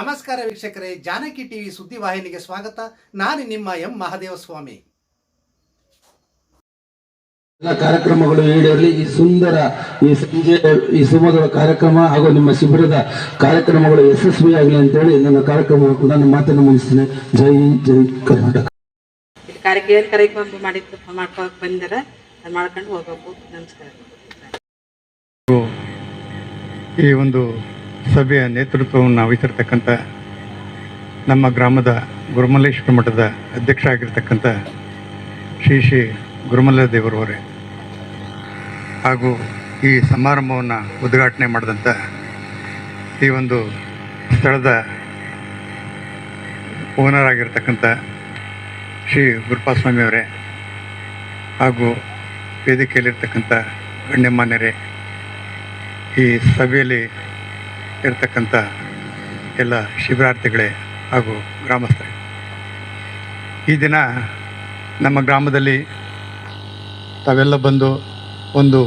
ನಮಸ್ಕಾರ ವೀಕ್ಷಕರೇ ಜಾನಕಿ ಟಿವಿ ಸುದ್ದಿವಾಹಿನಿಗೆ ಸ್ವಾಗತ. ನಾನು ನಿಮ್ಮ ಎಂ ಮಹಾದೇವ ಸ್ವಾಮಿ ಎಲ್ಲ ಕಾರ್ಯಕ್ರಮಗಳು ಈಡೇರಲಿ. ಈ ಸುಂದರ ಈ ಸಂಜೆ ಈ ಸುಮಧುರ ಕಾರ್ಯಕ್ರಮ ಹಾಗೂ ನಿಮ್ಮ ಶಿಬಿರದ ಕಾರ್ಯಕ್ರಮಗಳು ಯಶಸ್ವಿಯಾಗಲಿ ಅಂತೇಳಿ ನನ್ನ ಕಾರ್ಯಕ್ರಮ ನನ್ನ ಮಾತನ್ನು ಮುಗಿಸ್ತೇನೆ. ಜೈ ಜೈ ಕರ್ನಾಟಕ. ಕಾರ್ಯಕ್ರಮ ಕಾರ್ಯಕ್ರಮ ಮಾಡಿ ಮಾಡ್ಕೊಳಕ್ ಬಂದಿರ ಅದು ಮಾಡ್ಕೊಂಡು ಹೋಗಬಹುದು ನಮಸ್ಕಾರ. ಈ ಒಂದು ಸಭೆಯ ನೇತೃತ್ವವನ್ನು ವಹಿಸಿರ್ತಕ್ಕಂಥ ನಮ್ಮ ಗ್ರಾಮದ ಗುರುಮಲ್ಲೇಶ್ವರ ಮಠದ ಅಧ್ಯಕ್ಷ ಆಗಿರ್ತಕ್ಕಂಥ ಶ್ರೀ ಶ್ರೀ ಗುರುಮಲ್ಲ ದೇವರವರೇ ಹಾಗೂ ಈ ಸಮಾರಂಭವನ್ನು ಉದ್ಘಾಟನೆ ಮಾಡಿದಂಥ ಈ ಒಂದು ಸ್ಥಳದ ಓನರ್ ಆಗಿರ್ತಕ್ಕಂಥ ಶ್ರೀ ಗುರುಪಾಸ್ವಾಮಿಯವರೇ ಹಾಗೂ ವೇದಿಕೆಯಲ್ಲಿರ್ತಕ್ಕಂಥ ಗಣ್ಯಮಾನ್ಯರೇ ಈ ಸಭೆಯಲ್ಲಿ ಇರತಕ್ಕಂಥ ಎಲ್ಲ ಶಿಬಿರಾರ್ಥಿಗಳೇ ಹಾಗೂ ಗ್ರಾಮಸ್ಥರೇ. ಈ ದಿನ ನಮ್ಮ ಗ್ರಾಮದಲ್ಲಿ ತಾವೆಲ್ಲ ಬಂದು ಒಂದು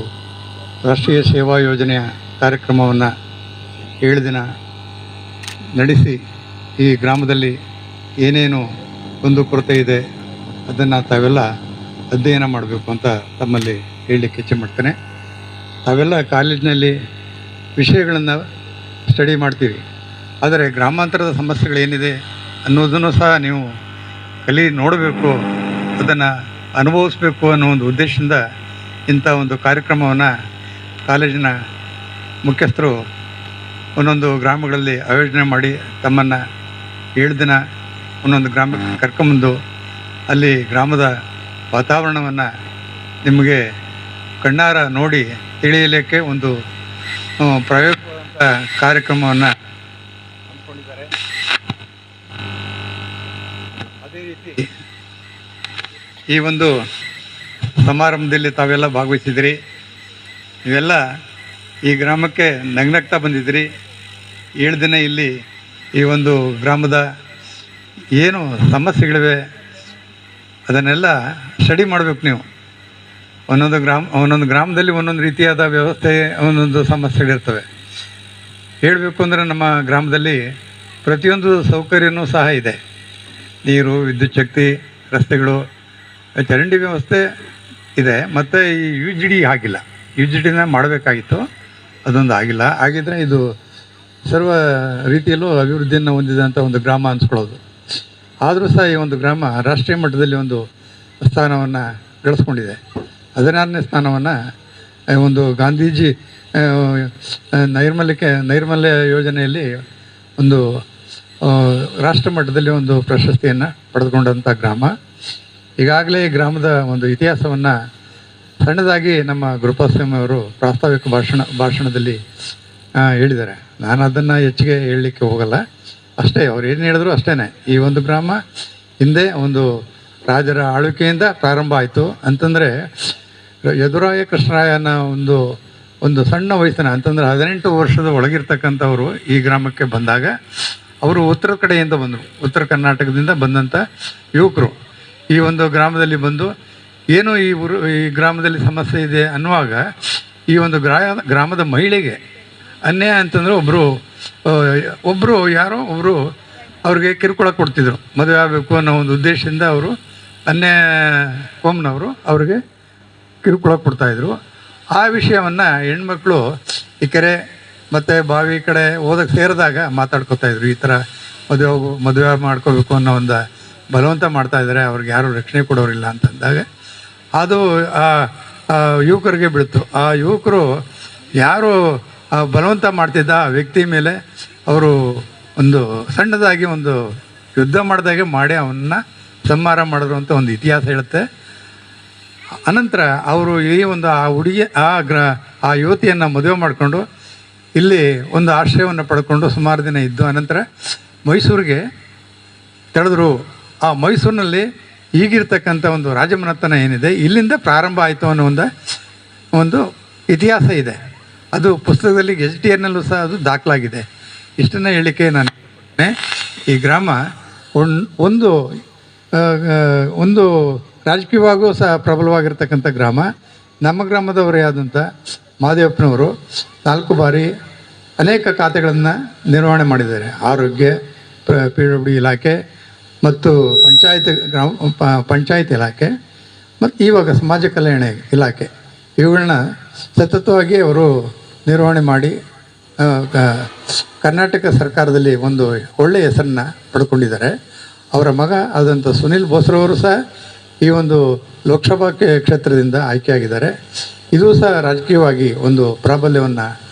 ರಾಷ್ಟ್ರೀಯ ಸೇವಾ ಯೋಜನೆಯ ಕಾರ್ಯಕ್ರಮವನ್ನು ಏಳು ದಿನ ನಡೆಸಿ ಈ ಗ್ರಾಮದಲ್ಲಿ ಏನೇನು ಒಂದು ಕೊರತೆ ಇದೆ ಅದನ್ನು ತಾವೆಲ್ಲ ಅಧ್ಯಯನ ಮಾಡಬೇಕು ಅಂತ ತಮ್ಮಲ್ಲಿ ಹೇಳಲಿಕ್ಕೆ ಇಚ್ಛೆ ಮಾಡ್ತೇನೆ. ತಾವೆಲ್ಲ ಕಾಲೇಜಿನಲ್ಲಿ ವಿಷಯಗಳನ್ನು ಸ್ಟಡಿ ಮಾಡ್ತೀವಿ. ಆದರೆ ಗ್ರಾಮಾಂತರದ ಸಮಸ್ಯೆಗಳೇನಿದೆ ಅನ್ನೋದನ್ನು ಸಹ ನೀವು ಕಲಿ ನೋಡಬೇಕು, ಅದನ್ನು ಅನುಭವಿಸ್ಬೇಕು ಅನ್ನೋ ಒಂದು ಉದ್ದೇಶದಿಂದ ಇಂಥ ಒಂದು ಕಾರ್ಯಕ್ರಮವನ್ನು ಕಾಲೇಜಿನ ಮುಖ್ಯಸ್ಥರು ಒಂದೊಂದು ಗ್ರಾಮಗಳಲ್ಲಿ ಆಯೋಜನೆ ಮಾಡಿ ತಮ್ಮನ್ನು ಏಳು ದಿನ ಒಂದೊಂದು ಗ್ರಾಮಕ್ಕೆ ಕರ್ಕೊಂಬಂದು ಅಲ್ಲಿ ಗ್ರಾಮದ ವಾತಾವರಣವನ್ನು ನಿಮಗೆ ಕಣ್ಣಾರ ನೋಡಿ ತಿಳಿಯಲಿಕ್ಕೆ ಒಂದು ಪ್ರಯೋಗ ಕಾರ್ಯಕ್ರಮವನ್ನು ಹಮ್ಮಿಕೊಂಡಿದ್ದಾರೆ. ಅದೇ ರೀತಿ ಈ ಒಂದು ಸಮಾರಂಭದಲ್ಲಿ ತಾವೆಲ್ಲ ಭಾಗವಹಿಸಿದ್ರಿ. ನೀವೆಲ್ಲ ಈ ಗ್ರಾಮಕ್ಕೆ ನಗ್ನಗ್ತಾ ಬಂದಿದ್ರಿ. ಏಳು ದಿನ ಇಲ್ಲಿ ಈ ಒಂದು ಗ್ರಾಮದ ಏನು ಸಮಸ್ಯೆಗಳಿವೆ ಅದನ್ನೆಲ್ಲ ಸ್ಟಡಿ ಮಾಡಬೇಕು ನೀವು. ಒಂದೊಂದು ಗ್ರಾಮ ಒಂದೊಂದು ಗ್ರಾಮದಲ್ಲಿ ಒಂದೊಂದು ರೀತಿಯಾದ ವ್ಯವಸ್ಥೆ ಒಂದೊಂದು ಸಮಸ್ಯೆಗಳಿರ್ತವೆ. ಹೇಳಬೇಕು ಅಂದರೆ ನಮ್ಮ ಗ್ರಾಮದಲ್ಲಿ ಪ್ರತಿಯೊಂದು ಸೌಕರ್ಯನೂ ಸಹ ಇದೆ. ನೀರು, ವಿದ್ಯುತ್ ಶಕ್ತಿ, ರಸ್ತೆಗಳು, ಚರಂಡಿ ವ್ಯವಸ್ಥೆ ಇದೆ. ಮತ್ತು ಈ ಯು ಜಿ ಡಿ ಆಗಿಲ್ಲ. ಯು ಜಿ ಡಿನ ಮಾಡಬೇಕಾಗಿತ್ತು. ಅದೊಂದು ಆಗಿಲ್ಲ. ಹಾಗಿದ್ರೆ ಇದು ಸರ್ವ ರೀತಿಯಲ್ಲೂ ಅಭಿವೃದ್ಧಿಯನ್ನು ಹೊಂದಿದಂಥ ಒಂದು ಗ್ರಾಮ ಅನ್ಸ್ಕೊಳ್ಳೋದು. ಆದರೂ ಸಹ ಈ ಒಂದು ಗ್ರಾಮ ರಾಷ್ಟ್ರೀಯ ಮಟ್ಟದಲ್ಲಿ ಒಂದು ಸ್ಥಾನವನ್ನು ಗಳಿಸ್ಕೊಂಡಿದೆ. ಹದಿನಾರನೇ ಸ್ಥಾನವನ್ನು ಒಂದು ಗಾಂಧೀಜಿ ನೈರ್ಮಲ್ಯಕ್ಕೆ, ನೈರ್ಮಲ್ಯ ಯೋಜನೆಯಲ್ಲಿ ಒಂದು ರಾಷ್ಟ್ರ ಮಟ್ಟದಲ್ಲಿ ಒಂದು ಪ್ರಶಸ್ತಿಯನ್ನು ಪಡೆದುಕೊಂಡಂಥ ಗ್ರಾಮ. ಈಗಾಗಲೇ ಈ ಗ್ರಾಮದ ಒಂದು ಇತಿಹಾಸವನ್ನು ಸಣ್ಣದಾಗಿ ನಮ್ಮ ಅವರು ಪ್ರಾಸ್ತಾವಿಕ ಭಾಷಣ, ಭಾಷಣದಲ್ಲಿ ಹೇಳಿದ್ದಾರೆ. ನಾನು ಅದನ್ನು ಹೆಚ್ಚಿಗೆ ಹೇಳಲಿಕ್ಕೆ ಹೋಗಲ್ಲ. ಅಷ್ಟೇ, ಅವ್ರು ಏನು ಹೇಳಿದ್ರು ಅಷ್ಟೇ ಈ ಒಂದು ಗ್ರಾಮ ಹಿಂದೆ ಒಂದು ರಾಜರ ಆಳ್ವಿಕೆಯಿಂದ ಪ್ರಾರಂಭ ಆಯಿತು. ಅಂತಂದರೆ ಯದುರಾಯ ಕೃಷ್ಣರಾಯನ ಒಂದು ಒಂದು ಸಣ್ಣ ವಯಸ್ಸಿನ, ಅಂತಂದ್ರೆ ಹದಿನೆಂಟು ವರ್ಷದ ಒಳಗಿರ್ತಕ್ಕಂಥವರು ಈ ಗ್ರಾಮಕ್ಕೆ ಬಂದಾಗ, ಅವರು ಉತ್ತರ ಕಡೆಯಿಂದ ಬಂದರು. ಉತ್ತರ ಕರ್ನಾಟಕದಿಂದ ಬಂದಂಥ ಯುವಕರು. ಈ ಒಂದು ಗ್ರಾಮದಲ್ಲಿ ಬಂದು, ಏನು ಈ ಊರು, ಈ ಗ್ರಾಮದಲ್ಲಿ ಸಮಸ್ಯೆ ಇದೆ ಅನ್ನುವಾಗ, ಈ ಒಂದು ಗ್ರಾ ಗ್ರಾಮದ ಮಹಿಳೆಗೆ ಅನ್ಯಾಯ ಅಂತಂದರೆ ಒಬ್ಬರು ಒಬ್ಬರು ಯಾರೋ ಒಬ್ಬರು ಅವ್ರಿಗೆ ಕಿರುಕುಳ ಕೊಡ್ತಿದ್ರು. ಮದುವೆ ಆಗಬೇಕು ಅನ್ನೋ ಒಂದು ಉದ್ದೇಶದಿಂದ ಅವರು ಅನ್ಯಾಯ ಕೋಮ್ನವರು ಅವ್ರಿಗೆ ಕಿರುಕುಳ ಕೊಡ್ತಾಯಿದ್ರು ಆ ವಿಷಯವನ್ನು ಹೆಣ್ಮಕ್ಳು ಈ ಕೆರೆ ಮತ್ತು ಬಾವಿ ಕಡೆ ಓದಕ್ಕೆ ಸೇರಿದಾಗ ಮಾತಾಡ್ಕೋತಾ ಇದ್ರು. ಈ ಥರ ಮದುವೆ ಮದುವೆ ಮಾಡ್ಕೋಬೇಕು ಅನ್ನೋ ಒಂದು ಬಲವಂತ ಮಾಡ್ತಾ ಇದ್ದಾರೆ ಅವ್ರಿಗೆ ಯಾರು ರಕ್ಷಣೆ ಕೊಡೋರಿಲ್ಲ ಅಂತಂದಾಗ ಅದು ಆ ಯುವಕರಿಗೆ ಬಿಡ್ತು ಆ ಯುವಕರು ಯಾರು ಬಲವಂತ ಮಾಡ್ತಿದ್ದ ಆ ವ್ಯಕ್ತಿ ಮೇಲೆ ಅವರು ಒಂದು ಸಣ್ಣದಾಗಿ ಒಂದು ಯುದ್ಧ ಮಾಡಿದಾಗೆ ಮಾಡಿ ಅವನ್ನ ಸಂಹಾರ ಮಾಡಿದ್ರು ಅಂತ ಒಂದು ಇತಿಹಾಸ ಹೇಳುತ್ತೆ. ಅನಂತರ ಅವರು ಈ ಒಂದು ಆ ಹುಡುಗಿ, ಆ ಗ್ರ, ಆ ಯುವತಿಯನ್ನು ಮದುವೆ ಮಾಡಿಕೊಂಡು ಇಲ್ಲಿ ಒಂದು ಆಶ್ರಯವನ್ನು ಪಡ್ಕೊಂಡು ಸುಮಾರು ದಿನ ಇದ್ದು ಅನಂತರ ಮೈಸೂರಿಗೆ ತೆಳೆದ್ರು ಆ ಮೈಸೂರಿನಲ್ಲಿ ಈಗಿರ್ತಕ್ಕಂಥ ಒಂದು ರಾಜಮನೆತನ ಏನಿದೆ, ಇಲ್ಲಿಂದ ಪ್ರಾರಂಭ ಆಯಿತು ಅನ್ನೋ ಒಂದು ಒಂದು ಇತಿಹಾಸ ಇದೆ. ಅದು ಪುಸ್ತಕದಲ್ಲಿ ಗೆಜೆಟಿಯರ್ನಲ್ಲೂ ಸಹ ಅದು ದಾಖಲಾಗಿದೆ. ಇಷ್ಟನ್ನು ಹೇಳಿಕೆ ನಾನು ಈ ಗ್ರಾಮ ಒಂದು ಒಂದು ರಾಜಕೀಯವಾಗೂ ಸಹ ಪ್ರಬಲವಾಗಿರ್ತಕ್ಕಂಥ ಗ್ರಾಮ. ನಮ್ಮ ಗ್ರಾಮದವರೇ ಆದಂಥ ಮಹಾದೇವಪ್ಪನವರು ನಾಲ್ಕು ಬಾರಿ ಅನೇಕ ಖಾತೆಗಳನ್ನು ನಿರ್ವಹಣೆ ಮಾಡಿದ್ದಾರೆ. ಆರೋಗ್ಯ ಪಿ ಡಬ್ಲ್ಯೂ ಇಲಾಖೆ ಮತ್ತು ಪಂಚಾಯತ್ ಗ್ರಾಮ ಪಂಚಾಯತ್ ಇಲಾಖೆ ಮತ್ತು ಇವಾಗ ಸಮಾಜ ಕಲ್ಯಾಣ ಇಲಾಖೆ. ಇವುಗಳನ್ನ ಸತತವಾಗಿ ಅವರು ನಿರ್ವಹಣೆ ಮಾಡಿ ಕರ್ನಾಟಕ ಸರ್ಕಾರದಲ್ಲಿ ಒಂದು ಒಳ್ಳೆಯ ಹೆಸರನ್ನ ಪಡ್ಕೊಂಡಿದ್ದಾರೆ. ಅವರ ಮಗ ಆದಂಥ ಸುನಿಲ್ ಬೋಸ್ರವರು ಸಹ ಈ ಒಂದು ಲೋಕಸಭಾ ಕ್ಷೇ- ಕ್ಷೇತ್ರದಿಂದ ಆಯ್ಕೆಯಾಗಿದ್ದಾರೆ. ಇದು ಸಹ ರಾಜಕೀಯವಾಗಿ ಒಂದು ಪ್ರಾಬಲ್ಯವನ್ನು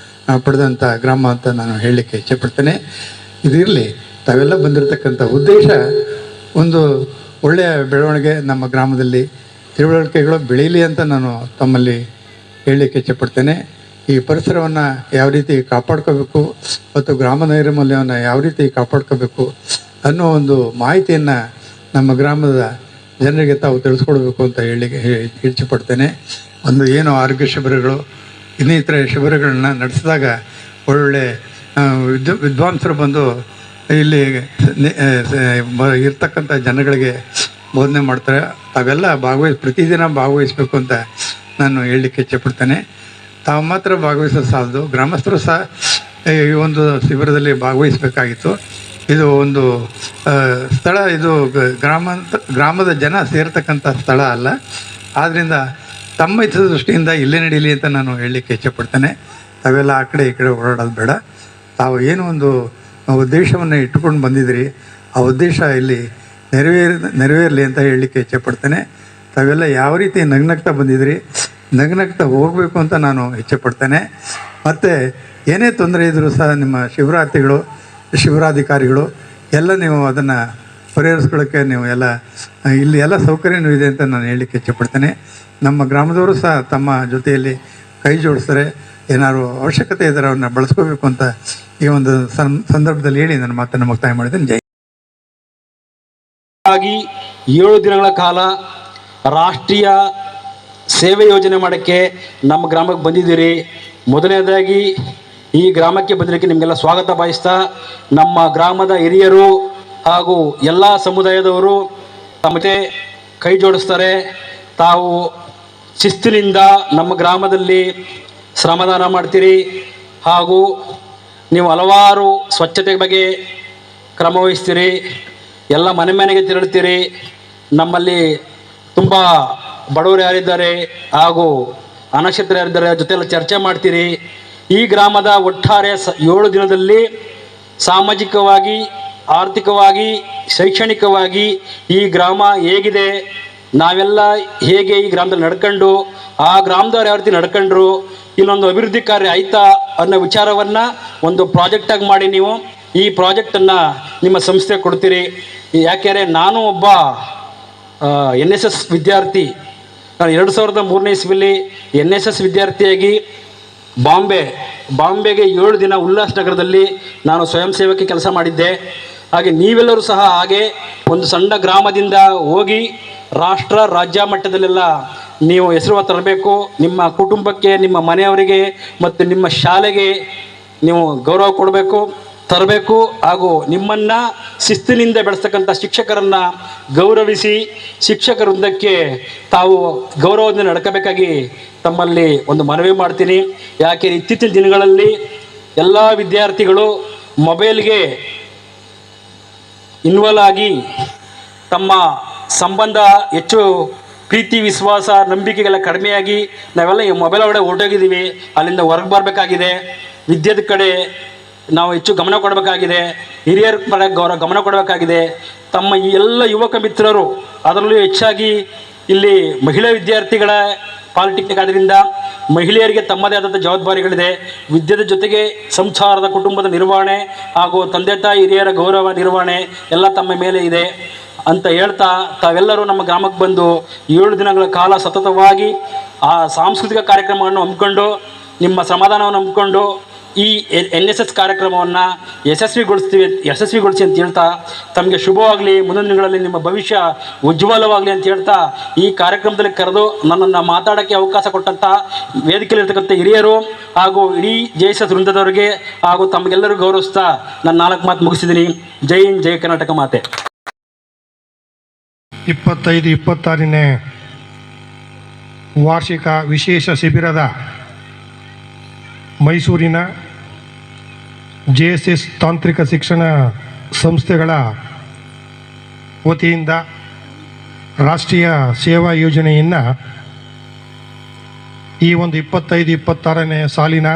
ಪಡೆದಂಥ ಗ್ರಾಮ ಅಂತ ನಾನು ಹೇಳಲಿಕ್ಕೆ ಇಚ್ಛೆಪಡ್ತೇನೆ. ಇದಿರಲಿ ತಾವೆಲ್ಲ ಬಂದಿರತಕ್ಕಂಥ ಉದ್ದೇಶ ಒಂದು ಒಳ್ಳೆಯ ಬೆಳವಣಿಗೆ ನಮ್ಮ ಗ್ರಾಮದಲ್ಲಿ ತಿಳುವಳಿಕೆಗಳು ಬೆಳೀಲಿ ಅಂತ ನಾನು ತಮ್ಮಲ್ಲಿ ಹೇಳಲಿಕ್ಕೆ ಇಚ್ಛೆಪಡ್ತೇನೆ. ಈ ಪರಿಸರವನ್ನು ಯಾವ ರೀತಿ ಕಾಪಾಡ್ಕೋಬೇಕು ಮತ್ತು ಗ್ರಾಮ ನೈರ್ಮಲ್ಯವನ್ನು ಯಾವ ರೀತಿ ಕಾಪಾಡ್ಕೋಬೇಕು ಅನ್ನೋ ಒಂದು ಮಾಹಿತಿಯನ್ನು ನಮ್ಮ ಗ್ರಾಮದ ಜನರಿಗೆ ತಾವು ತಿಳಿಸ್ಕೊಡ್ಬೇಕು ಅಂತ ಹೇಳಿ ಇಚ್ಛೆ ಪಡ್ತೇನೆ ಒಂದು ಏನು ಆರೋಗ್ಯ ಶಿಬಿರಗಳು ಇನ್ನಿತರ ಶಿಬಿರಗಳನ್ನ ನಡೆಸಿದಾಗ ಒಳ್ಳೊಳ್ಳೆ ಆ, ವಿದ್ವ ವಿದ್ವಾಂಸರು ಬಂದು ಇಲ್ಲಿ ಇರ್ತಕ್ಕಂಥ ಜನಗಳಿಗೆ ಬೋಧನೆ ಮಾಡ್ತಾರೆ. ತಾವೆಲ್ಲ ಭಾಗವಹಿಸ್ ಪ್ರತಿದಿನ ಭಾಗವಹಿಸಬೇಕು ಅಂತ ನಾನು ಹೇಳಲಿಕ್ಕೆ ಇಚ್ಛೆಪಡ್ತೇನೆ. ತಾವು ಮಾತ್ರ ಭಾಗವಹಿಸೋದು ಸಾಲದು. ಗ್ರಾಮಸ್ಥರು ಸಹ ಈ ಒಂದು ಶಿಬಿರದಲ್ಲಿ ಭಾಗವಹಿಸಬೇಕಾಗಿತ್ತು. ಇದು ಒಂದು ಸ್ಥಳ, ಇದು ಗ್ರಾಮ, ಗ್ರಾಮದ ಜನ ಸೇರ್ತಕ್ಕಂಥ ಸ್ಥಳ ಅಲ್ಲ. ಆದ್ದರಿಂದ ತಮ್ಮ ಹಿತದೃಷ್ಟಿಯಿಂದ ಇಲ್ಲೇ ನಡೀಲಿ ಅಂತ ನಾನು ಹೇಳಲಿಕ್ಕೆ ಇಚ್ಛಪಡ್ತೇನೆ. ತಾವೆಲ್ಲ ಆ ಕಡೆ ಈ ಕಡೆ ಓಡಾಡೋದು ಬೇಡ. ತಾವು ಏನು ಒಂದು ಉದ್ದೇಶವನ್ನು ಇಟ್ಟುಕೊಂಡು ಬಂದಿದ್ದೀರಿ, ಆ ಉದ್ದೇಶ ಇಲ್ಲಿ ನೆರವೇರ, ನೆರವೇರಲಿ ಅಂತ ಹೇಳಲಿಕ್ಕೆ ಇಚ್ಛೆಪಡ್ತೇನೆ. ತಾವೆಲ್ಲ ಯಾವ ರೀತಿ ನಗ್ನಗ್ತಾ ಬಂದಿದ್ದೀರಿ, ನಗ್ನಗ್ತಾ ಹೋಗಬೇಕು ಅಂತ ನಾನು ಇಚ್ಛೆಪಡ್ತೇನೆ. ಮತ್ತು ಏನೇ ತೊಂದರೆ ಇದ್ದರೂ ಸಹ ನಿಮ್ಮ ಶಿಬಿರಾರ್ಥಿಗಳು ಶಿಬಿರಾಧಿಕಾರಿಗಳು, ಎಲ್ಲ ನೀವು ಅದನ್ನು ಪರಿಹರಿಸ್ಕೊಳ್ಳೋಕ್ಕೆ ನೀವು ಎಲ್ಲ, ಇಲ್ಲಿ ಎಲ್ಲ ಸೌಕರ್ಯನೂ ಇದೆ ಅಂತ ನಾನು ಹೇಳಲಿಕ್ಕೆ ಇಚ್ಛಪಡ್ತೇನೆ. ನಮ್ಮ ಗ್ರಾಮದವರು ಸಹ ತಮ್ಮ ಜೊತೆಯಲ್ಲಿ ಕೈ ಜೋಡಿಸ್ತಾರೆ. ಏನಾದ್ರು ಅವಶ್ಯಕತೆ ಇದ್ದರೆ ಅವ್ರನ್ನ ಬಳಸ್ಕೋಬೇಕು ಅಂತ ಈ ಒಂದು ಸಂದರ್ಭದಲ್ಲಿ ಹೇಳಿ ನನ್ನ ಮಾತನ್ನು ಮುಕ್ತಾಯ ಮಾಡಿದ್ದೇನೆ ಜೈ ಆಗಿ ಏಳು ದಿನಗಳ ಕಾಲ ರಾಷ್ಟ್ರೀಯ ಸೇವೆ ಯೋಜನೆ ಮಾಡೋಕ್ಕೆ ನಮ್ಮ ಗ್ರಾಮಕ್ಕೆ ಬಂದಿದ್ದೀರಿ. ಮೊದಲನೇದಾಗಿ ಈ ಗ್ರಾಮಕ್ಕೆ ಬಂದಿರೋಕ್ಕೆ ನಿಮಗೆಲ್ಲ ಸ್ವಾಗತ ಬಯಸ್ತಾ ನಮ್ಮ ಗ್ರಾಮದ ಹಿರಿಯರು ಹಾಗೂ ಎಲ್ಲ ಸಮುದಾಯದವರು ತಮ್ಮ ಜೊತೆ ಕೈ ಜೋಡಿಸ್ತಾರೆ. ತಾವು ಶಿಸ್ತಿನಿಂದ ನಮ್ಮ ಗ್ರಾಮದಲ್ಲಿ ಶ್ರಮದಾನ ಮಾಡ್ತೀರಿ ಹಾಗೂ ನೀವು ಹಲವಾರು ಸ್ವಚ್ಛತೆ ಬಗ್ಗೆ ಕ್ರಮವಹಿಸ್ತೀರಿ ಎಲ್ಲ ಮನೆ ಮನೆಗೆ ತೆರಳುತ್ತೀರಿ ನಮ್ಮಲ್ಲಿ ತುಂಬ ಬಡವರು ಯಾರಿದ್ದಾರೆ ಹಾಗೂ ಅನಕ್ಷತ್ರ ಯಾರಿದ್ದಾರೆ ಜೊತೆಲ್ಲ ಚರ್ಚೆ ಮಾಡ್ತೀರಿ. ಈ ಗ್ರಾಮದ ಒಟ್ಟಾರೆ ಸ ಏಳು ದಿನದಲ್ಲಿ ಸಾಮಾಜಿಕವಾಗಿ, ಆರ್ಥಿಕವಾಗಿ, ಶೈಕ್ಷಣಿಕವಾಗಿ ಈ ಗ್ರಾಮ ಹೇಗಿದೆ, ನಾವೆಲ್ಲ ಹೇಗೆ ಈ ಗ್ರಾಮದಲ್ಲಿ ನಡ್ಕೊಂಡು, ಆ ಗ್ರಾಮದವ್ರು ಯಾವ ರೀತಿ ನಡ್ಕೊಂಡ್ರು ಇನ್ನೊಂದು ಅಭಿವೃದ್ಧಿ ಕಾರ್ಯ ಆಯ್ತಾ ಅನ್ನೋ ವಿಚಾರವನ್ನು ಒಂದು ಪ್ರಾಜೆಕ್ಟಾಗಿ ಮಾಡಿ ನೀವು ಈ ಪ್ರಾಜೆಕ್ಟನ್ನು ನಿಮ್ಮ ಸಂಸ್ಥೆ ಕೊಡ್ತೀರಿ. ಯಾಕೆಂದರೆ ನಾನು ಒಬ್ಬ ಎನ್ ಎಸ್ ಎಸ್ ವಿದ್ಯಾರ್ಥಿ. ನಾನು ಎರಡು ಸಾವಿರದ ಮೂರನೇ ಇಸ್ವಿಲಿ ಎನ್ ಎಸ್ ಎಸ್ ವಿದ್ಯಾರ್ಥಿಯಾಗಿ ಬಾಂಬೆ, ಬಾಂಬೆಗೆ ಏಳು ದಿನ ಉಲ್ಲಾಸ್ ನಗರದಲ್ಲಿ ನಾನು ಸ್ವಯಂ ಸೇವಕ್ಕೆ ಕೆಲಸ ಮಾಡಿದ್ದೆ. ಹಾಗೆ ನೀವೆಲ್ಲರೂ ಸಹ ಹಾಗೆ ಒಂದು ಸಣ್ಣ ಗ್ರಾಮದಿಂದ ಹೋಗಿ ರಾಷ್ಟ್ರ ರಾಜ್ಯ ಮಟ್ಟದಲ್ಲೆಲ್ಲ ನೀವು ಹೆಸರು ತರಬೇಕು. ನಿಮ್ಮ ಕುಟುಂಬಕ್ಕೆ, ನಿಮ್ಮ ಮನೆಯವರಿಗೆ ಮತ್ತು ನಿಮ್ಮ ಶಾಲೆಗೆ ನೀವು ಗೌರವ ಕೊಡಬೇಕು. ತರಬೇಕು ಹಾಗೂ ನಿಮ್ಮನ್ನು ಶಿಸ್ತಿನಿಂದ ಬೆಳೆಸ್ತಕ್ಕಂಥ ಶಿಕ್ಷಕರನ್ನು ಗೌರವಿಸಿ ಶಿಕ್ಷಕರೊಂದಕ್ಕೆ ತಾವು ಗೌರವದಿಂದ ನಡ್ಕೋಬೇಕಾಗಿ ತಮ್ಮಲ್ಲಿ ಒಂದು ಮನವಿ ಮಾಡ್ತೀನಿ. ಯಾಕೆ ಇತ್ತೀಚಿನ ದಿನಗಳಲ್ಲಿ ಎಲ್ಲ ವಿದ್ಯಾರ್ಥಿಗಳು ಮೊಬೈಲ್ಗೆ ಇನ್ವಾಲ್ವ್ ಆಗಿ ತಮ್ಮ ಸಂಬಂಧ ಹೆಚ್ಚು ಪ್ರೀತಿ, ವಿಶ್ವಾಸ, ನಂಬಿಕೆಗೆಲ್ಲ ಕಡಿಮೆಯಾಗಿ ನಾವೆಲ್ಲ ಈ ಮೊಬೈಲ್ ಒಳಗಡೆ ಹೊರಟೋಗಿದ್ದೀವಿ ಅಲ್ಲಿಂದ ಹೊರಗೆ ಬರಬೇಕಾಗಿದೆ. ವಿದ್ಯೆದ ಕಡೆ ನಾವು ಹೆಚ್ಚು ಗಮನ ಕೊಡಬೇಕಾಗಿದೆ. ಹಿರಿಯರ ಪರ ಗೌರವ ಗಮನ ಕೊಡಬೇಕಾಗಿದೆ. ತಮ್ಮ ಈ ಎಲ್ಲ ಯುವಕ ಮಿತ್ರರು, ಅದರಲ್ಲೂ ಹೆಚ್ಚಾಗಿ ಇಲ್ಲಿ ಮಹಿಳಾ ವಿದ್ಯಾರ್ಥಿಗಳ ಪಾಲಿಟೆಕ್ನಿಕ್ ಆದ್ದರಿಂದ ಮಹಿಳೆಯರಿಗೆ ತಮ್ಮದೇ ಆದಂಥ ಜವಾಬ್ದಾರಿಗಳಿದೆ. ವಿದ್ಯೆದ ಜೊತೆಗೆ ಸಂಸಾರದ ಕುಟುಂಬದ ನಿರ್ವಹಣೆ ಹಾಗೂ ತಂದೆ ತಾಯಿ ಹಿರಿಯರ ಗೌರವ ನಿರ್ವಹಣೆ ಎಲ್ಲ ತಮ್ಮ ಮೇಲೆ ಇದೆ. ಅಂತ ಹೇಳ್ತಾ ತಾವೆಲ್ಲರೂ ನಮ್ಮ ಗ್ರಾಮಕ್ಕೆ ಬಂದು ಏಳು ದಿನಗಳ ಕಾಲ ಸತತವಾಗಿ ಆ ಸಾಂಸ್ಕೃತಿಕ ಕಾರ್ಯಕ್ರಮವನ್ನು ಹಮ್ಮಿಕೊಂಡು, ನಿಮ್ಮ ಸಮಾಧಾನವನ್ನು ಹಮ್ಮಿಕೊಂಡು ಈ ಎನ್ ಎಸ್ ಎಸ್ ಕಾರ್ಯಕ್ರಮವನ್ನು ಯಶಸ್ವಿಗೊಳಿಸ್ತೀವಿ ಯಶಸ್ವಿಗೊಳಿಸಿ ಅಂತ ಹೇಳ್ತಾ ತಮಗೆ ಶುಭವಾಗಲಿ. ಮುಂದಿನ ದಿನಗಳಲ್ಲಿ ನಿಮ್ಮ ಭವಿಷ್ಯ ಉಜ್ವಲವಾಗಲಿ ಅಂತ ಹೇಳ್ತಾ ಈ ಕಾರ್ಯಕ್ರಮದಲ್ಲಿ ಕರೆದು ನನ್ನನ್ನು ಮಾತಾಡೋಕ್ಕೆ ಅವಕಾಶ ಕೊಟ್ಟಂಥ ವೇದಿಕೆಯಲ್ಲಿರ್ತಕ್ಕಂಥ ಹಿರಿಯರು ಹಾಗೂ ಇಡೀ ಜೈ ಎಸ್ ವೃಂದದವರಿಗೆ ಹಾಗೂ ತಮಗೆಲ್ಲರೂ ಗೌರವಿಸ್ತಾ ನಾನು ನಾಲ್ಕು ಮಾತು ಮುಗಿಸಿದ್ದೀನಿ. ಜೈ ಹಿಂದ್, ಜೈ ಕರ್ನಾಟಕ ಮಾತೆ. ಇಪ್ಪತ್ತೈದು, ಇಪ್ಪತ್ತಾರನೇ ವಾರ್ಷಿಕ ವಿಶೇಷ ಶಿಬಿರದ ಮೈಸೂರಿನ ಜೆ ಎಸ್ ಎಸ್ ತಾಂತ್ರಿಕ ಶಿಕ್ಷಣ ಸಂಸ್ಥೆಗಳ ವತಿಯಿಂದ ರಾಷ್ಟ್ರೀಯ ಸೇವಾ ಯೋಜನೆಯನ್ನು ಈ ಒಂದು ಇಪ್ಪತ್ತೈದು, ಇಪ್ಪತ್ತಾರನೇ ಸಾಲಿನ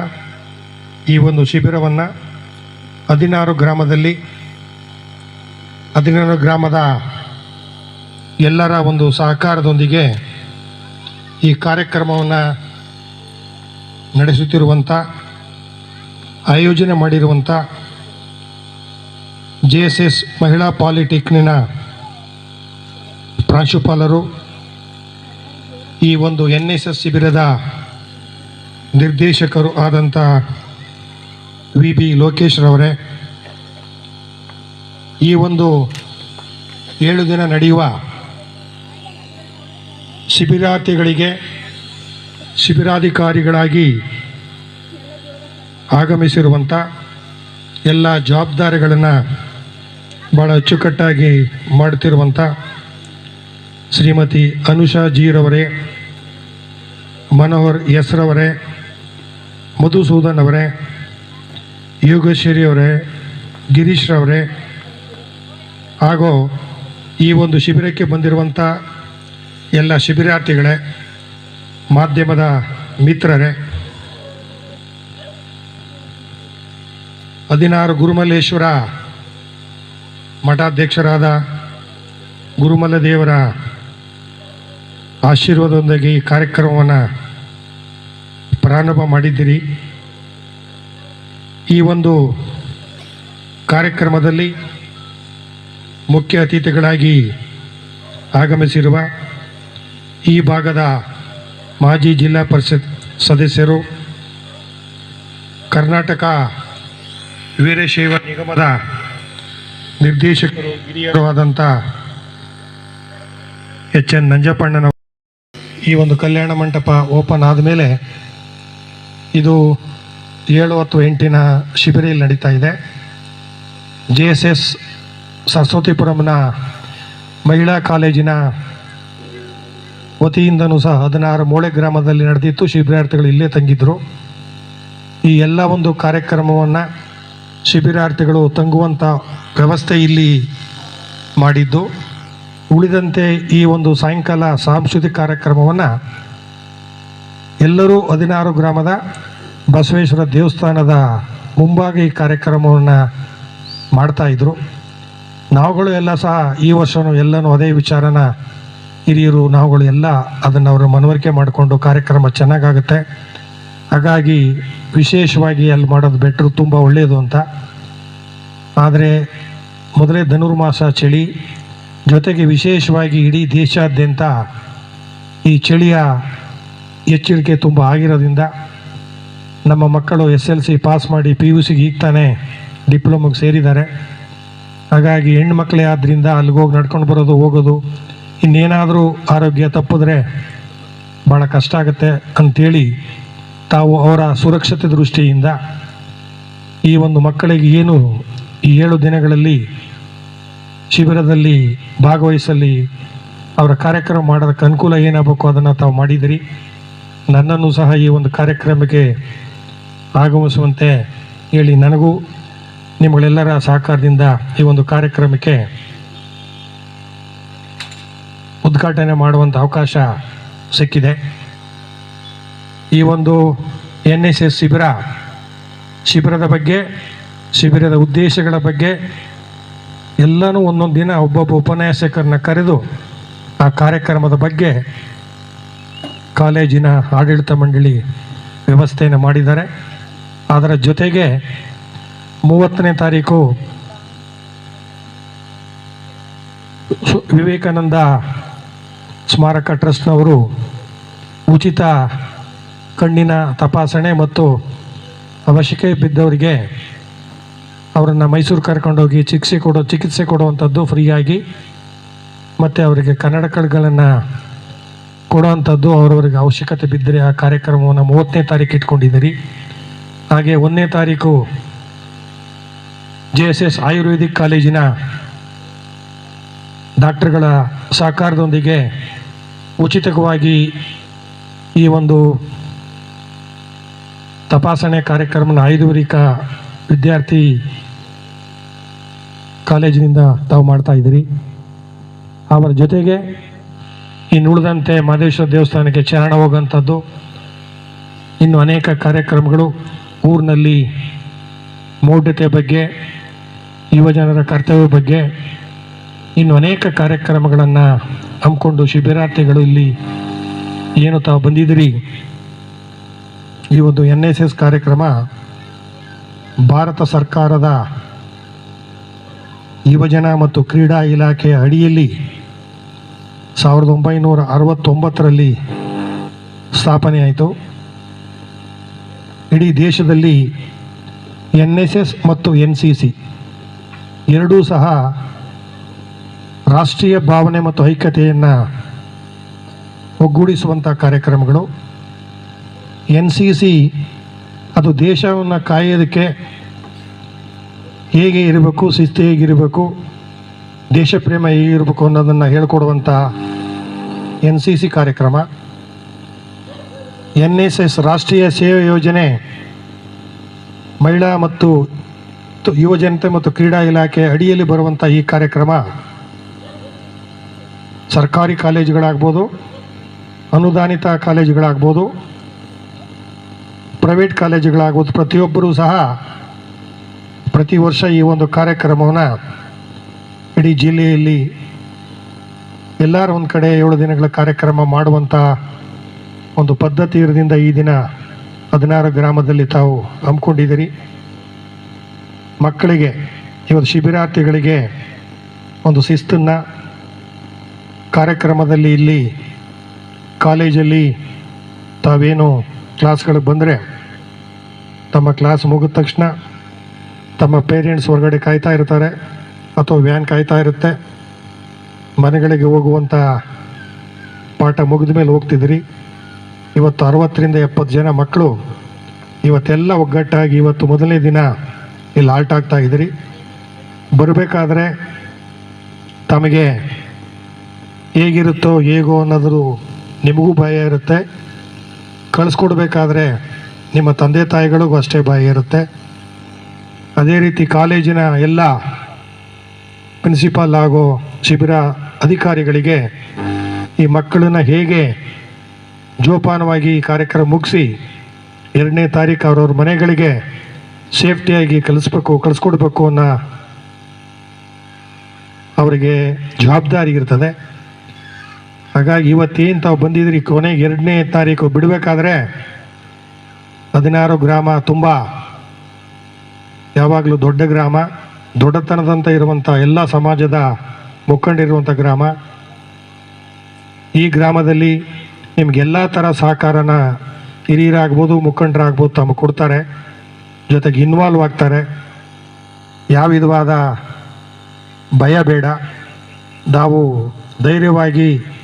ಈ ಒಂದು ಶಿಬಿರವನ್ನು ಹದಿನಾರು ಗ್ರಾಮದಲ್ಲಿ, ಹದಿನಾರು ಗ್ರಾಮದ ಎಲ್ಲರ ಒಂದು ಸಹಕಾರದೊಂದಿಗೆ ಈ ಕಾರ್ಯಕ್ರಮವನ್ನು ನಡೆಸುತ್ತಿರುವಂಥ ಆಯೋಜನೆ ಮಾಡಿರುವಂಥ ಜೆ ಎಸ್ ಎಸ್ ಮಹಿಳಾ ಪಾಲಿಟೆಕ್ನಿನ ಪ್ರಾಂಶುಪಾಲರು, ಈ ಒಂದು ಎನ್ ಎಸ್ ಎಸ್ ಶಿಬಿರದ ನಿರ್ದೇಶಕರು ಆದಂಥ ವಿ ಬಿ ಲೋಕೇಶ್ರವರೇ ಈ ಒಂದು ಏಳು ದಿನ ನಡೆಯುವ ಶಿಬಿರಾರ್ಥಿಗಳಿಗೆ ಶಿಬಿರಾಧಿಕಾರಿಗಳಾಗಿ ಆಗಮಿಸಿರುವಂಥ ಎಲ್ಲ ಜವಾಬ್ದಾರಿಗಳನ್ನು ಭಾಳ ಅಚ್ಚುಕಟ್ಟಾಗಿ ಮಾಡ್ತಿರುವಂಥ ಶ್ರೀಮತಿ ಅನುಷಾ ಜೀರವರೇ, ಮನೋಹರ್ ಎಸ್ರವರೇ ಮಧುಸೂದನ್ ಅವರೇ, ಯೋಗೇಶ್ವರಿ ಅವರೇ, ಗಿರೀಶ್ ರವರೇ, ಹಾಗೂ ಈ ಒಂದು ಶಿಬಿರಕ್ಕೆ ಬಂದಿರುವಂಥ ಎಲ್ಲ ಶಿಬಿರಾರ್ಥಿಗಳೇ ಮಾಧ್ಯಮದ ಮಿತ್ರರೇ, ಹದಿನಾರು ಗುರುಮಲ್ಲೇಶ್ವರ ಮಠಾಧ್ಯಕ್ಷರಾದ ಗುರುಮಲ್ಲ ದೇವರ ಆಶೀರ್ವಾದದೊಂದಿಗೆ ಈ ಕಾರ್ಯಕ್ರಮವನ್ನು ಪ್ರಾರಂಭ ಮಾಡಿದ್ದೀರಿ. ಈ ಒಂದು ಕಾರ್ಯಕ್ರಮದಲ್ಲಿ ಮುಖ್ಯ ಅತಿಥಿಗಳಾಗಿ ಆಗಮಿಸಿರುವ ಈ ಭಾಗದ ಮಾಜಿ ಜಿಲ್ಲಾ ಪರಿಷತ್ ಸದಸ್ಯರು ಕರ್ನಾಟಕ ವೀರಶೈವ ನಿಗಮದ ನಿರ್ದೇಶಕರು, ಹಿರಿಯರು ಆದಂಥ ಎಚ್ ಎನ್ ನಂಜಪ್ಪಣ್ಣನ ಈ ಒಂದು ಕಲ್ಯಾಣ ಮಂಟಪ ಓಪನ್ ಆದಮೇಲೆ ಇದು ಏಳು ಅಥವಾ ಎಂಟಿನ ಶಿಬಿರಲ್ಲಿ ನಡೀತಾ ಇದೆ. ಜೆ ಎಸ್ ಎಸ್ ಸರಸ್ವತಿಪುರಂನ ಮಹಿಳಾ ಕಾಲೇಜಿನ ವತಿಯಿಂದನೂ ಸಹ ಹದಿನಾರು ಮೋಳೆ ಗ್ರಾಮದಲ್ಲಿ ನಡೆದಿತ್ತು. ಶಿಬಿರಾರ್ಥಿಗಳು ಇಲ್ಲೇ ತಂಗಿದ್ರು. ಈ ಎಲ್ಲ ಒಂದು ಕಾರ್ಯಕ್ರಮವನ್ನು ಶಿಬಿರಾರ್ಥಿಗಳು ತಂಗುವಂಥ ವ್ಯವಸ್ಥೆ ಇಲ್ಲಿ ಮಾಡಿದ್ದು. ಉಳಿದಂತೆ ಈ ಒಂದು ಸಾಯಂಕಾಲ ಸಾಂಸ್ಕೃತಿಕ ಕಾರ್ಯಕ್ರಮವನ್ನು ಎಲ್ಲರೂ ಹದಿನಾರು ಗ್ರಾಮದ ಬಸವೇಶ್ವರ ದೇವಸ್ಥಾನದ ಮುಂಭಾಗ ಈ ಕಾರ್ಯಕ್ರಮವನ್ನು ಮಾಡ್ತಾಯಿದ್ರು ನಾವುಗಳು ಎಲ್ಲ ಸಹ ಈ ವರ್ಷವೂ ಎಲ್ಲನೂ ಅದೇ ವಿಚಾರನ ಹಿರಿಯರು, ನಾವುಗಳು ಎಲ್ಲ ಅದನ್ನು ಅವರು ಮನವರಿಕೆ ಮಾಡಿಕೊಂಡು ಕಾರ್ಯಕ್ರಮ ಚೆನ್ನಾಗಾಗುತ್ತೆ. ಹಾಗಾಗಿ ವಿಶೇಷವಾಗಿ ಅಲ್ಲಿ ಮಾಡೋದು ಬೆಟ್ರು ತುಂಬ ಒಳ್ಳೆಯದು ಅಂತ. ಆದರೆ ಮೊದಲೇ ಧನುರ್ಮಾಸ ಚಳಿ, ಜೊತೆಗೆ ವಿಶೇಷವಾಗಿ ಇಡೀ ದೇಶಾದ್ಯಂತ ಈ ಚಳಿಯ ಎಚ್ಚರಿಕೆ ತುಂಬ ಆಗಿರೋದ್ರಿಂದ ನಮ್ಮ ಮಕ್ಕಳು ಎಸ್ ಎಲ್ ಸಿ ಪಾಸ್ ಮಾಡಿ ಪಿ ಯು ಸಿಗೆ ಈಗ ತಾನೇ ಡಿಪ್ಲೊಮಗೆ ಸೇರಿದ್ದಾರೆ. ಹಾಗಾಗಿ ಹೆಣ್ಮಕ್ಳೇ ಆದ್ದರಿಂದ ಅಲ್ಲಿಗೆ ಹೋಗಿ ನಡ್ಕೊಂಡು ಬರೋದು, ಹೋಗೋದು ಇನ್ನೇನಾದರೂ ಆರೋಗ್ಯ ತಪ್ಪಿದ್ರೆ ಭಾಳ ಕಷ್ಟ ಆಗುತ್ತೆ ಅಂಥೇಳಿ ತಾವು ಅವರ ಸುರಕ್ಷತೆ ದೃಷ್ಟಿಯಿಂದ ಈ ಒಂದು ಮಕ್ಕಳಿಗೆ ಏನು ಈ ಏಳು ದಿನಗಳಲ್ಲಿ ಶಿಬಿರದಲ್ಲಿ ಭಾಗವಹಿಸಲಿ, ಅವರ ಕಾರ್ಯಕ್ರಮ ಮಾಡೋದಕ್ಕೆ ಅನುಕೂಲ ಏನಾಗಬೇಕು ಅದನ್ನು ತಾವು ಮಾಡಿದಿರಿ ನನ್ನನ್ನು ಸಹ ಈ ಒಂದು ಕಾರ್ಯಕ್ರಮಕ್ಕೆ ಆಗಮಿಸುವಂತೆ ಹೇಳಿ ನನಗೂ ನಿಮ್ಮಗಳೆಲ್ಲರ ಸಹಕಾರದಿಂದ ಈ ಒಂದು ಕಾರ್ಯಕ್ರಮಕ್ಕೆ ಉದ್ಘಾಟನೆ ಮಾಡುವಂಥ ಅವಕಾಶ ಸಿಕ್ಕಿದೆ. ಈ ಒಂದು ಎನ್ ಎಸ್ ಎಸ್ ಶಿಬಿರ, ಶಿಬಿರದ ಬಗ್ಗೆ, ಶಿಬಿರದ ಉದ್ದೇಶಗಳ ಬಗ್ಗೆ ಎಲ್ಲನೂ ಒಂದೊಂದು ದಿನ ಒಬ್ಬೊಬ್ಬ ಉಪನ್ಯಾಸಕರನ್ನ ಕರೆದು ಆ ಕಾರ್ಯಕ್ರಮದ ಬಗ್ಗೆ ಕಾಲೇಜಿನ ಆಡಳಿತ ಮಂಡಳಿ ವ್ಯವಸ್ಥೆಯನ್ನು ಮಾಡಿದ್ದಾರೆ. ಅದರ ಜೊತೆಗೆ ಮೂವತ್ತನೇ ತಾರೀಕು ವಿವೇಕಾನಂದ ಸ್ಮಾರಕ ಟ್ರಸ್ಟ್ನವರು ಉಚಿತ ಕಣ್ಣಿನ ತಪಾಸಣೆ ಮತ್ತು ಅವಶ್ಯಕತೆ ಬಿದ್ದವರಿಗೆ ಅವರನ್ನು ಮೈಸೂರು ಕರ್ಕೊಂಡೋಗಿ ಚಿಕಿತ್ಸೆ ಕೊಡೋ, ಚಿಕಿತ್ಸೆ ಕೊಡುವಂಥದ್ದು ಫ್ರೀಯಾಗಿ, ಮತ್ತು ಅವರಿಗೆ ಕನ್ನಡಕಗಳನ್ನು ಕೊಡುವಂಥದ್ದು ಅವರವರಿಗೆ ಅವಶ್ಯಕತೆ ಬಿದ್ದರೆ ಆ ಕಾರ್ಯಕ್ರಮವನ್ನು ಮೂವತ್ತನೇ ತಾರೀಕು ಇಟ್ಕೊಂಡಿದ್ದೀರಿ. ಹಾಗೆ ಒಂದನೇ ತಾರೀಕು ಜೆ ಎಸ್ ಎಸ್ ಆಯುರ್ವೇದಿಕ್ ಕಾಲೇಜಿನ ಡಾಕ್ಟರ್ಗಳ ಸಹಕಾರದೊಂದಿಗೆ ಉಚಿತವಾಗಿ ಈ ಒಂದು ತಪಾಸಣೆ ಕಾರ್ಯಕ್ರಮನ ಐದುವರಿಕ ವಿದ್ಯಾರ್ಥಿ ಕಾಲೇಜಿನಿಂದ ತಾವು ಮಾಡ್ತಾ ಇದ್ದೀರಿ. ಅವರ ಜೊತೆಗೆ ಇನ್ನು ಉಳಿದಂತೆ ಮಹದೇಶ್ವರ ದೇವಸ್ಥಾನಕ್ಕೆ ಚರಣ ಹೋಗುವಂಥದ್ದು. ಇನ್ನು ಅನೇಕ ಕಾರ್ಯಕ್ರಮಗಳು ಊರಿನಲ್ಲಿ ಮೌಢ್ಯತೆ ಬಗ್ಗೆ, ಯುವಜನರ ಕರ್ತವ್ಯ ಬಗ್ಗೆ ಇನ್ನು ಅನೇಕ ಕಾರ್ಯಕ್ರಮಗಳನ್ನು ಹಮ್ಮಿಕೊಂಡು ಶಿಬಿರಾರ್ಥಿಗಳು ಇಲ್ಲಿ ಏನು ತಾವು ಬಂದಿದ್ದೀರಿ? ಈ ಒಂದು ಎನ್ ಎಸ್ ಎಸ್ ಕಾರ್ಯಕ್ರಮ ಭಾರತ ಸರ್ಕಾರದ ಯುವಜನ ಮತ್ತು ಕ್ರೀಡಾ ಇಲಾಖೆಯ ಅಡಿಯಲ್ಲಿ ಸಾವಿರದ ಒಂಬೈನೂರ ಅರವತ್ತೊಂಬತ್ತರಲ್ಲಿ ಸ್ಥಾಪನೆಯಾಯಿತು. ಇಡೀ ದೇಶದಲ್ಲಿ ಎನ್ ಎಸ್ ಎಸ್ ಮತ್ತು ಎನ್ ಸಿ ಸಿ ಎರಡೂ ಸಹ ರಾಷ್ಟ್ರೀಯ ಭಾವನೆ ಮತ್ತು ಐಕ್ಯತೆಯನ್ನು ಒಗ್ಗೂಡಿಸುವಂಥ ಕಾರ್ಯಕ್ರಮಗಳು. ಎನ್ ಸಿ ಸಿ ಅದು ದೇಶವನ್ನು ಕಾಯೋದಕ್ಕೆ ಹೇಗೆ ಇರಬೇಕು, ಶಿಸ್ತು ಹೇಗಿರಬೇಕು ದೇಶ ಪ್ರೇಮ ಹೇಗಿರಬೇಕು ಅನ್ನೋದನ್ನು ಹೇಳ್ಕೊಡುವಂಥ ಎನ್ ಸಿ ಸಿ ಕಾರ್ಯಕ್ರಮ. ಎನ್ ಎಸ್ ಎಸ್ ರಾಷ್ಟ್ರೀಯ ಸೇವಾ ಯೋಜನೆ ಮಹಿಳಾ ಮತ್ತು ಯುವಜನತೆ ಮತ್ತು ಕ್ರೀಡಾ ಇಲಾಖೆ ಅಡಿಯಲ್ಲಿ ಬರುವಂಥ ಈ ಕಾರ್ಯಕ್ರಮ. ಸರ್ಕಾರಿ ಕಾಲೇಜುಗಳಾಗ್ಬೋದು, ಅನುದಾನಿತ ಕಾಲೇಜುಗಳಾಗ್ಬೋದು, ಪ್ರೈವೇಟ್ ಕಾಲೇಜುಗಳಾಗ್ಬೋದು, ಪ್ರತಿಯೊಬ್ಬರೂ ಸಹ ಪ್ರತಿ ವರ್ಷ ಈ ಒಂದು ಕಾರ್ಯಕ್ರಮವನ್ನು ಇಡೀ ಜಿಲ್ಲೆಯಲ್ಲಿ ಎಲ್ಲರೂ ಒಂದು ಕಡೆ ಏಳು ದಿನಗಳ ಕಾರ್ಯಕ್ರಮ ಮಾಡುವಂಥ ಒಂದು ಪದ್ಧತಿ ಇರೋದ್ರಿಂದ ಈ ದಿನ ಹದಿನಾರು ಗ್ರಾಮದಲ್ಲಿ ತಾವು ಹಮ್ಮಿಕೊಂಡಿದ್ದೀರಿ. ಮಕ್ಕಳಿಗೆ, ಇವತ್ತು ಶಿಬಿರಾರ್ಥಿಗಳಿಗೆ ಒಂದು ಶಿಸ್ತನ್ನು ಕಾರ್ಯಕ್ರಮದಲ್ಲಿ ಇಲ್ಲಿ ಕಾಲೇಜಲ್ಲಿ ತಾವೇನು ಕ್ಲಾಸ್ಗಳಿಗೆ ಬಂದರೆ ತಮ್ಮ ಕ್ಲಾಸ್ ಮುಗಿದ ತಕ್ಷಣ ತಮ್ಮ ಪೇರೆಂಟ್ಸ್ ಹೊರಗಡೆ ಕಾಯ್ತಾ ಇರ್ತಾರೆ ಅಥವಾ ವ್ಯಾನ್ ಕಾಯ್ತಾ ಇರುತ್ತೆ. ಮನೆಗಳಿಗೆ ಹೋಗುವಂಥ ಪಾಠ ಮುಗಿದ ಮೇಲೆ ಹೋಗ್ತಿದ್ರಿ ಇವತ್ತು ಅರವತ್ತರಿಂದ ಎಪ್ಪತ್ತು ಜನ ಮಕ್ಕಳು ಇವತ್ತೆಲ್ಲ ಒಗ್ಗಟ್ಟಾಗಿ ಇವತ್ತು ಮೊದಲನೇ ದಿನ ಇಲ್ಲಿ ಆಲ್ಟ್ ಆಗ್ತಾ ಇದ್ರಿ ಬರಬೇಕಾದ್ರೆ ತಮಗೆ ಹೇಗಿರುತ್ತೋ ಹೇಗೋ ಅನ್ನೋದು ನಿಮಗೂ ಭಯ ಇರುತ್ತೆ. ಕಳಿಸ್ಕೊಡ್ಬೇಕಾದ್ರೆ ನಿಮ್ಮ ತಂದೆ ತಾಯಿಗಳಿಗೂ ಅಷ್ಟೇ ಭಯ ಇರುತ್ತೆ. ಅದೇ ರೀತಿ ಕಾಲೇಜಿನ ಎಲ್ಲ ಪ್ರಿನ್ಸಿಪಾಲ್ ಆಗೋ ಶಿಬಿರ ಅಧಿಕಾರಿಗಳಿಗೆ ಈ ಮಕ್ಕಳನ್ನ ಹೇಗೆ ಜೋಪಾನವಾಗಿ ಈ ಕಾರ್ಯಕ್ರಮ ಮುಗಿಸಿ ಎರಡನೇ ತಾರೀಕು ಅವ್ರವ್ರ ಮನೆಗಳಿಗೆ ಸೇಫ್ಟಿಯಾಗಿ ಕಲಿಸ್ಬೇಕು, ಕಳಿಸ್ಕೊಡ್ಬೇಕು ಅನ್ನೋ ಅವರಿಗೆ ಜವಾಬ್ದಾರಿ ಇರ್ತದೆ. ಹಾಗಾಗಿ ಇವತ್ತೇನು ತಾವು ಬಂದಿದ್ರಿ? ಕೊನೆಗೆ ಎರಡನೇ ತಾರೀಕು ಬಿಡಬೇಕಾದ್ರೆ ಹದಿನಾರು ಗ್ರಾಮ ತುಂಬ ಯಾವಾಗಲೂ ದೊಡ್ಡ ಗ್ರಾಮ, ದೊಡ್ಡತನದಂತ ಇರುವಂಥ ಎಲ್ಲ ಸಮಾಜದ ಮುಖಂಡಿರುವಂಥ ಗ್ರಾಮ. ಈ ಗ್ರಾಮದಲ್ಲಿ ನಿಮಗೆಲ್ಲ ಥರ ಸಹಕಾರನ ಹಿರಿಯರಾಗ್ಬೋದು, ಮುಖಂಡರಾಗ್ಬೋದು ತಮಗೆ ಕೊಡ್ತಾರೆ. ಜೊತೆಗೆ ಇನ್ವಾಲ್ವ್ ಆಗ್ತಾರೆ. ಯಾವ ವಿಧವಾದ ಭಯ ಬೇಡ. ನಾವು ಧೈರ್ಯವಾಗಿ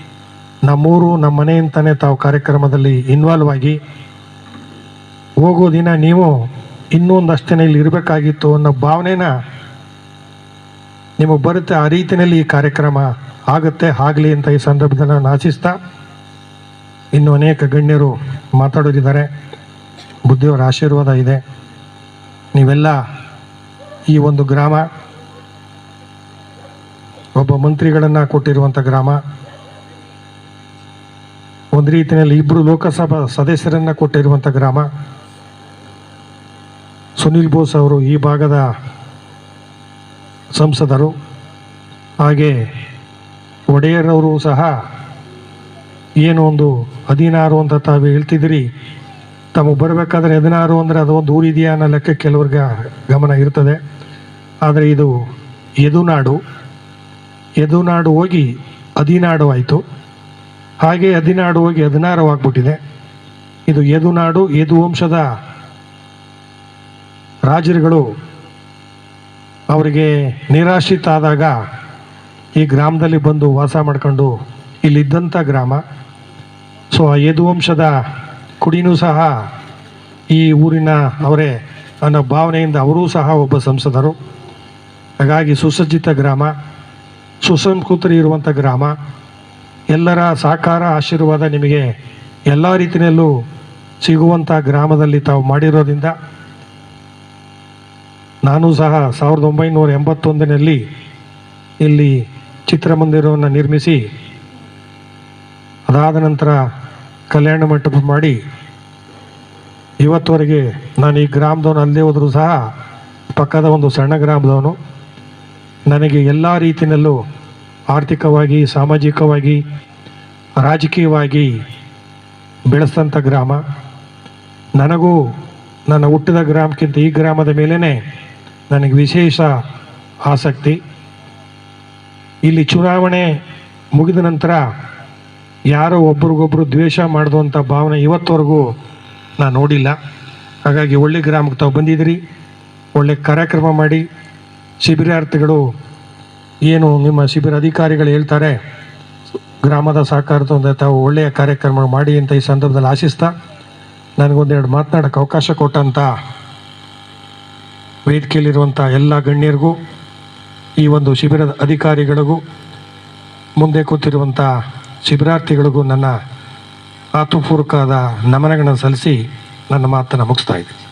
ನಮ್ಮೂರು ನಮ್ಮ ಮನೆ ಅಂತಲೇ ತಾವು ಕಾರ್ಯಕ್ರಮದಲ್ಲಿ ಇನ್ವಾಲ್ವ್ ಆಗಿ ಹೋಗೋ ದಿನ ನೀವು ಇನ್ನೊಂದಷ್ಟೇ ಇಲ್ಲಿ ಇರಬೇಕಾಗಿತ್ತು ಅನ್ನೋ ಭಾವನೆನ ನಿಮಗೆ ಬರುತ್ತೆ, ಆ ರೀತಿಯಲ್ಲಿ ಈ ಕಾರ್ಯಕ್ರಮ ಆಗುತ್ತೆ, ಆಗಲಿ ಅಂತ ಈ ಸಂದರ್ಭದಲ್ಲಿ ನಾನು ಆಶಿಸ್ತಾ ಇನ್ನು ಅನೇಕ ಗಣ್ಯರು ಮಾತಾಡೋರಿದ್ದಾರೆ. ಬುದ್ಧಿಯವರ ಆಶೀರ್ವಾದ ಇದೆ. ನೀವೆಲ್ಲ ಈ ಒಂದು ಗ್ರಾಮ, ಒಬ್ಬ ಮಂತ್ರಿಗಳನ್ನು ಕೊಟ್ಟಿರುವಂಥ ಗ್ರಾಮ ಒಂದು ರೀತಿಯಲ್ಲಿ ಇಬ್ಬರು ಲೋಕಸಭಾ ಸದಸ್ಯರನ್ನು ಕೊಟ್ಟಿರುವಂಥ ಗ್ರಾಮ. ಸುನಿಲ್ ಬೋಸ್ ಅವರು ಈ ಭಾಗದ ಸಂಸದರು. ಹಾಗೆ ಒಡೆಯರವರು ಸಹ ಏನು ಒಂದು ಹದಿನಾರು ಅಂತ ತಾವು ಹೇಳ್ತಿದ್ರಿ ತಮಗೆ ಬರಬೇಕಾದ್ರೆ ಹದಿನಾರು ಅಂದರೆ ಅದು ಒಂದು ಊರಿದೆಯಾ ಅನ್ನೋ ಲೆಕ್ಕ ಕೆಲವ್ರಿಗೆ ಗಮನ ಇರ್ತದೆ. ಆದರೆ ಇದು ಎದುನಾಡು ಎದುನಾಡು ಹೋಗಿ ಹದಿನಾಡು ಆಯಿತು. ಹಾಗೆ ಹದಿನಾಡು ಹೋಗಿ ಹದಿನಾರು ಆಗ್ಬಿಟ್ಟಿದೆ. ಇದು ಯದುನಾಡು ಯದು ವಂಶದ ರಾಜರುಗಳು ಅವರಿಗೆ ನಿರಾಶ್ರಿತ ಆದಾಗ ಈ ಗ್ರಾಮದಲ್ಲಿ ಬಂದು ವಾಸ ಮಾಡ್ಕೊಂಡು ಇಲ್ಲಿದ್ದಂಥ ಗ್ರಾಮ. ಸೊ ಆ ಯದುವಂಶದ ಕುಡಿನೂ ಸಹ ಈ ಊರಿನ ಅವರೇ ಅನ್ನೋ ಭಾವನೆಯಿಂದ ಅವರೂ ಸಹ ಒಬ್ಬ ಸಂಸದರು. ಹಾಗಾಗಿ ಸುಸಜ್ಜಿತ ಗ್ರಾಮ ಸುಸಂಸ್ಕೃತರು ಇರುವಂಥ ಗ್ರಾಮ. ಎಲ್ಲರ ಸಹಕಾರ, ಆಶೀರ್ವಾದ ನಿಮಗೆ ಎಲ್ಲ ರೀತಿಯಲ್ಲೂ ಸಿಗುವಂಥ ಗ್ರಾಮದಲ್ಲಿ ತಾವು ಮಾಡಿರೋದ್ರಿಂದ ನಾನು ಸಹ ಸಾವಿರದ ಒಂಬೈನೂರ ಎಂಬತ್ತೊಂದನಲ್ಲಿ ಇಲ್ಲಿ ಚಿತ್ರಮಂದಿರವನ್ನು ನಿರ್ಮಿಸಿ, ಅದಾದ ನಂತರ ಕಲ್ಯಾಣ ಮಂಟಪ ಮಾಡಿ, ಇವತ್ತವರೆಗೆ ನಾನು ಈ ಗ್ರಾಮದವನು ಅಲ್ಲದೆ ಹೋದರೂ ಸಹ ಪಕ್ಕದ ಒಂದು ಸಣ್ಣ ಗ್ರಾಮದವನು. ನನಗೆ ಎಲ್ಲ ರೀತಿಯಲ್ಲೂ ಆರ್ಥಿಕವಾಗಿ, ಸಾಮಾಜಿಕವಾಗಿ, ರಾಜಕೀಯವಾಗಿ ಬೆಳೆಸಿದಂಥ ಗ್ರಾಮ. ನನಗೂ ನನ್ನ ಹುಟ್ಟಿದ ಗ್ರಾಮಕ್ಕಿಂತ ಈ ಗ್ರಾಮದ ಮೇಲೇ ನನಗೆ ವಿಶೇಷ ಆಸಕ್ತಿ. ಇಲ್ಲಿ ಚುನಾವಣೆ ಮುಗಿದ ನಂತರ ಯಾರೋ ಒಬ್ರಿಗೊಬ್ರು ದ್ವೇಷ ಮಾಡಿದಂಥ ಭಾವನೆ ಇವತ್ತವರೆಗೂ ನಾನು ನೋಡಿಲ್ಲ. ಹಾಗಾಗಿ ಒಳ್ಳೆ ಗ್ರಾಮಕ್ಕೆ ತಾವು ಬಂದಿದ್ದೀರಿ. ಒಳ್ಳೆ ಕಾರ್ಯಕ್ರಮ ಮಾಡಿ, ಶಿಬಿರಾರ್ಥಿಗಳು ಏನು ನಿಮ್ಮ ಶಿಬಿರ ಅಧಿಕಾರಿಗಳು ಹೇಳ್ತಾರೆ? ಗ್ರಾಮದ ಸಹಕಾರದಿಂದ ತಾವು ಒಳ್ಳೆಯ ಕಾರ್ಯಕ್ರಮ ಮಾಡಿ ಅಂತ ಈ ಸಂದರ್ಭದಲ್ಲಿ ಆಶಿಸ್ತಾ ನನಗೊಂದೆರಡು ಮಾತನಾಡೋಕ್ಕೆ ಅವಕಾಶ ಕೊಟ್ಟಂಥ ವೇದಿಕೆಯಲ್ಲಿರುವಂಥ ಎಲ್ಲ ಗಣ್ಯರಿಗೂ, ಈ ಒಂದು ಶಿಬಿರದ ಅಧಿಕಾರಿಗಳಿಗೂ, ಮುಂದೆ ಕೂತಿರುವಂಥ ಶಿಬಿರಾರ್ಥಿಗಳಿಗೂ ನನ್ನ ಆತ್ಮಪೂರ್ವಕವಾದ ನಮನಗಳನ್ನು ಸಲ್ಲಿಸಿ ನನ್ನ ಮಾತನ್ನು ಮುಗಿಸ್ತಾ ಇದ್ದೀನಿ.